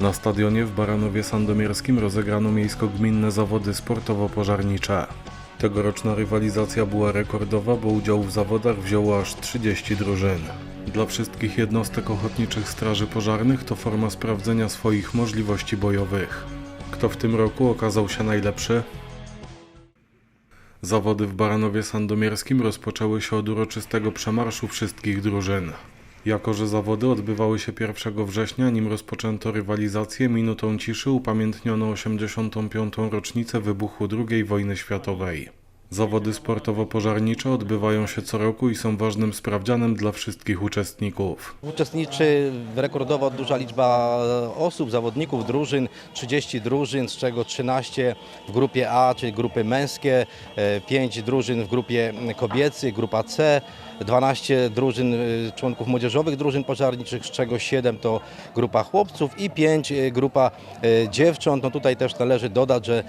Na stadionie w Baranowie Sandomierskim rozegrano miejsko-gminne zawody sportowo-pożarnicze. Tegoroczna rywalizacja była rekordowa, bo udział w zawodach wzięło aż 30 drużyn. Dla wszystkich jednostek ochotniczych straży pożarnych to forma sprawdzenia swoich możliwości bojowych. Kto w tym roku okazał się najlepszy? Zawody w Baranowie Sandomierskim rozpoczęły się od uroczystego przemarszu wszystkich drużyn. Jako, że zawody odbywały się 1 września, nim rozpoczęto rywalizację, minutą ciszy upamiętniono 85. rocznicę wybuchu II wojny światowej. Zawody sportowo-pożarnicze odbywają się co roku i są ważnym sprawdzianem dla wszystkich uczestników. Uczestniczy rekordowo duża liczba osób, zawodników, drużyn, 30 drużyn, z czego 13 w grupie A, czyli grupy męskie, 5 drużyn w grupie kobiecej, grupa C, 12 drużyn e, członków młodzieżowych drużyn pożarniczych, z czego 7 to grupa chłopców i 5 grupa e, dziewcząt. No tutaj też należy dodać, że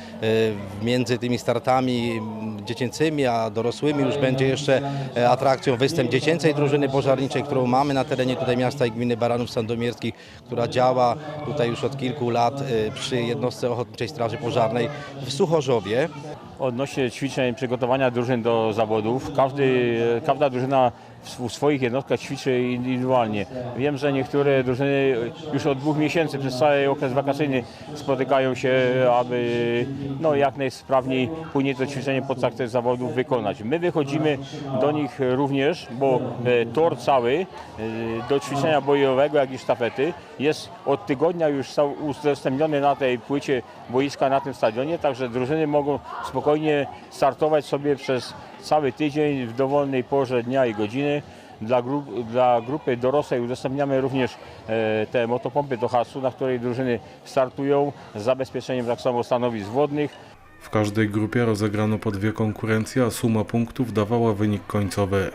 między tymi startami dziecięcymi a dorosłymi już będzie jeszcze atrakcją występ dziecięcej drużyny pożarniczej, którą mamy na terenie tutaj miasta i gminy Baranów Sandomierskich, która działa tutaj już od kilku lat przy jednostce Ochotniczej Straży Pożarnej w Suchorzowie. Odnośnie ćwiczeń, przygotowania drużyn do zawodów, każdy, każda drużyna w sw- w swoich jednostkach ćwiczy indywidualnie. Wiem, że niektóre drużyny już od dwóch miesięcy przez cały okres wakacyjny spotykają się, aby no, jak najsprawniej później to ćwiczenie podczas tych zawodów wykonać. My wychodzimy do nich również, bo e, tor cały e, do ćwiczenia bojowego, jak i sztafety jest od tygodnia już udostępniony na tej płycie boiska na tym stadionie, także drużyny mogą spokojnie startować sobie przez cały tydzień w dowolnej porze dnia i godziny. Dla, dla grupy dorosłej udostępniamy również e, te motopompy do hasu, na której drużyny startują z zabezpieczeniem tak samo stanowisk wodnych. W każdej grupie rozegrano po dwie konkurencje, a suma punktów dawała wynik końcowy.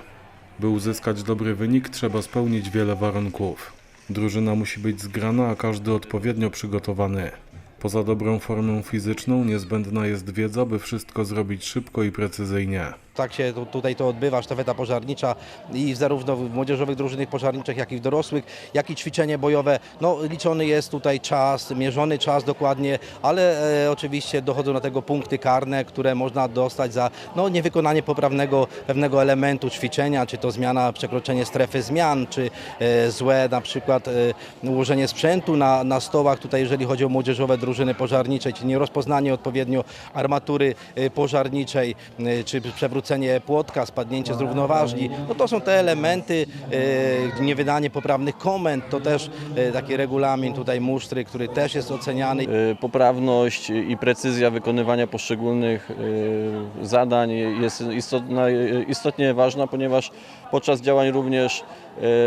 By uzyskać dobry wynik, trzeba spełnić wiele warunków. Drużyna musi być zgrana, a każdy odpowiednio przygotowany. Poza dobrą formą fizyczną niezbędna jest wiedza, by wszystko zrobić szybko i precyzyjnie. Tak się tu- tutaj to odbywa, sztafeta pożarnicza i zarówno w młodzieżowych drużynach pożarniczych, jak i w dorosłych, jak i ćwiczenie bojowe. No, liczony jest tutaj czas, mierzony czas dokładnie, ale e, oczywiście dochodzą do tego punkty karne, które można dostać za no, niewykonanie poprawnego pewnego elementu ćwiczenia, czy to zmiana, przekroczenie strefy zmian, czy e, złe na przykład e, ułożenie sprzętu na, na stołach, tutaj jeżeli chodzi o młodzieżowe drużyny pożarnicze, czy nierozpoznanie odpowiednio armatury e, pożarniczej, e, czy przewrócenie płotka, spadnięcie z równoważni. No to są te elementy, e, niewydanie poprawnych komend, to też e, taki regulamin tutaj musztry, który też jest oceniany. Y, poprawność i precyzja wykonywania poszczególnych zadań jest istotna, istotnie ważna, ponieważ podczas działań również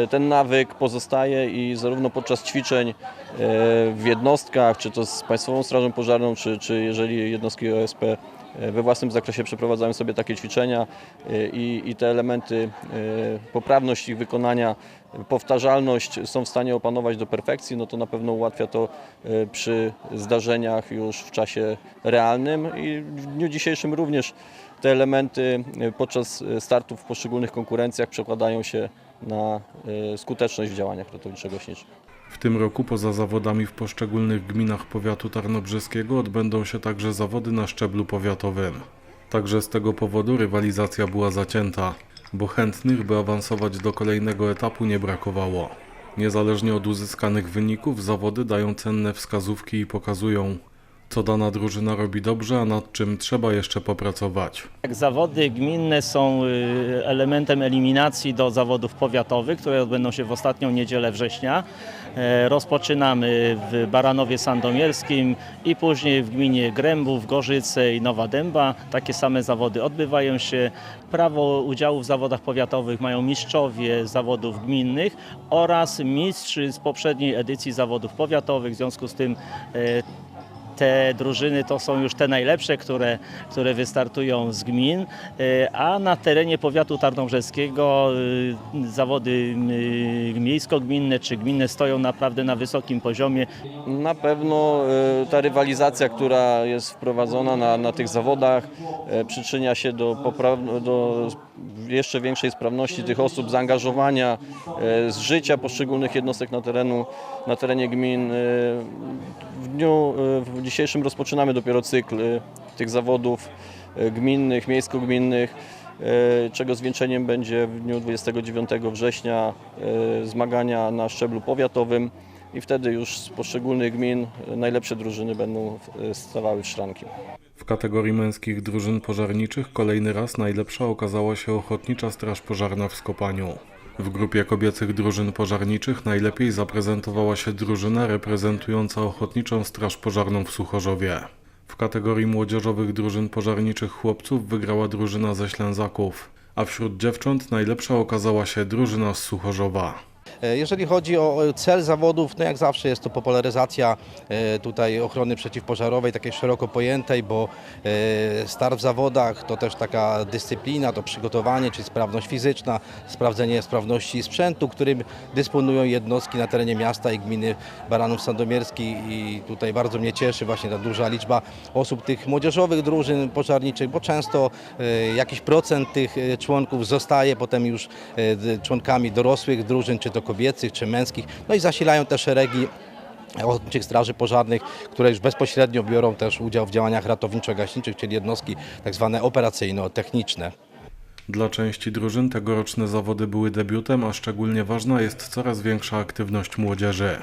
ten nawyk pozostaje i zarówno podczas ćwiczeń w jednostkach, czy to z Państwową Strażą Pożarną, czy, czy jeżeli jednostki OSP we własnym zakresie przeprowadzają sobie takie ćwiczenia y, i, i te elementy, y, poprawność ich wykonania, powtarzalność są w stanie opanować do perfekcji, no to na pewno ułatwia to przy zdarzeniach już w czasie realnym i w dniu dzisiejszym również te elementy podczas startów w poszczególnych konkurencjach przekładają się na skuteczność w działaniach ratowniczo-gaśniczych. W tym roku poza zawodami w poszczególnych gminach powiatu tarnobrzeskiego odbędą się także zawody na szczeblu powiatowym. Także z tego powodu rywalizacja była zacięta, bo chętnych, by awansować do kolejnego etapu nie brakowało. Niezależnie od uzyskanych wyników, zawody dają cenne wskazówki i pokazują, co dana drużyna robi dobrze, a nad czym trzeba jeszcze popracować. Tak, Zawody gminne są y, elementem eliminacji do zawodów powiatowych, które odbędą się w ostatnią niedzielę września. E, Rozpoczynamy w Baranowie Sandomierskim i później w gminie Grębów, Gorzyce i Nowa Dęba. Takie same zawody odbywają się. Prawo udziału w zawodach powiatowych mają mistrzowie zawodów gminnych oraz mistrz z poprzedniej edycji zawodów powiatowych. W związku z tym e, te drużyny to są już te najlepsze, które, które wystartują z gmin, e, a na terenie powiatu tarnobrzeskiego e, zawody e, miejsko-gminne czy gminne stoją naprawdę na wysokim poziomie. Na pewno ta rywalizacja, która jest wprowadzona na, na tych zawodach, przyczynia się do, popraw- do jeszcze większej sprawności tych osób, zaangażowania e, z życia poszczególnych jednostek na, terenu, na terenie gmin. E, W dniu e, w dzisiejszym rozpoczynamy dopiero cykl tych zawodów gminnych, miejsko-gminnych, czego zwieńczeniem będzie w dniu 29 września zmagania na szczeblu powiatowym i wtedy już z poszczególnych gmin najlepsze drużyny będą stawały w szranki. W kategorii męskich drużyn pożarniczych kolejny raz najlepsza okazała się Ochotnicza Straż Pożarna w Skopaniu. W grupie kobiecych drużyn pożarniczych najlepiej zaprezentowała się drużyna reprezentująca Ochotniczą Straż Pożarną w Suchorzowie. W kategorii młodzieżowych drużyn pożarniczych chłopców wygrała drużyna ze Ślęzaków, a wśród dziewcząt najlepsza okazała się drużyna z Suchorzowa. E, Jeżeli chodzi o cel zawodów, no jak zawsze jest to popularyzacja e, tutaj ochrony przeciwpożarowej, takiej szeroko pojętej, bo e, start w zawodach to też taka dyscyplina, to przygotowanie, czyli sprawność fizyczna, sprawdzenie sprawności sprzętu, którym dysponują jednostki na terenie miasta i gminy Baranów Sandomierski i tutaj bardzo mnie cieszy właśnie ta duża liczba osób tych młodzieżowych drużyn pożarniczych, bo często jakiś procent tych członków zostaje potem już członkami dorosłych drużyn, czy to kobiecych, czy męskich, no i zasilają te szeregi ochotniczych straży pożarnych, które już bezpośrednio biorą też udział w działaniach ratowniczo-gaśniczych, czyli jednostki tak zwane operacyjno-techniczne. Dla części drużyn tegoroczne zawody były debiutem, a szczególnie ważna jest coraz większa aktywność młodzieży.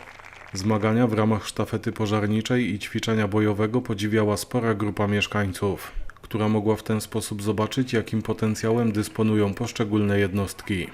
Zmagania w ramach sztafety pożarniczej i ćwiczenia bojowego podziwiała spora grupa mieszkańców, która mogła w ten sposób zobaczyć, jakim potencjałem dysponują poszczególne jednostki.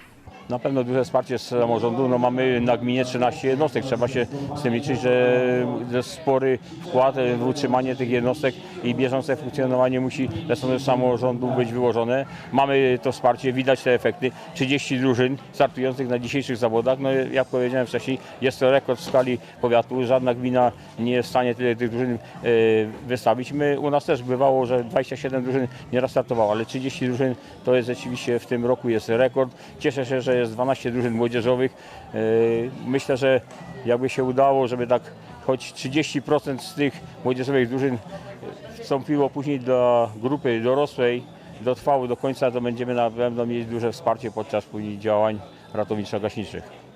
Na pewno duże wsparcie z samorządu. No mamy na gminie 13 jednostek. Trzeba się z tym liczyć, że, spory wkład w utrzymanie tych jednostek i bieżące funkcjonowanie musi ze strony samorządu być wyłożone. Mamy to wsparcie, widać te efekty. 30 drużyn startujących na dzisiejszych zawodach. No jak powiedziałem wcześniej, jest to rekord w skali powiatu. Żadna gmina nie jest w stanie tyle tych drużyn e, wystawić. My, u nas też bywało, że 27 drużyn nieraz startowało, ale 30 drużyn to jest rzeczywiście w tym roku jest rekord. Cieszę się, że jest 12 drużyn młodzieżowych. E, Myślę, że jakby się udało, żeby tak choć 30% z tych młodzieżowych drużyn wstąpiło później do grupy dorosłej, dotrwało do końca, to będziemy na pewno mieć duże wsparcie podczas później działań ratowniczo-gaśniczych.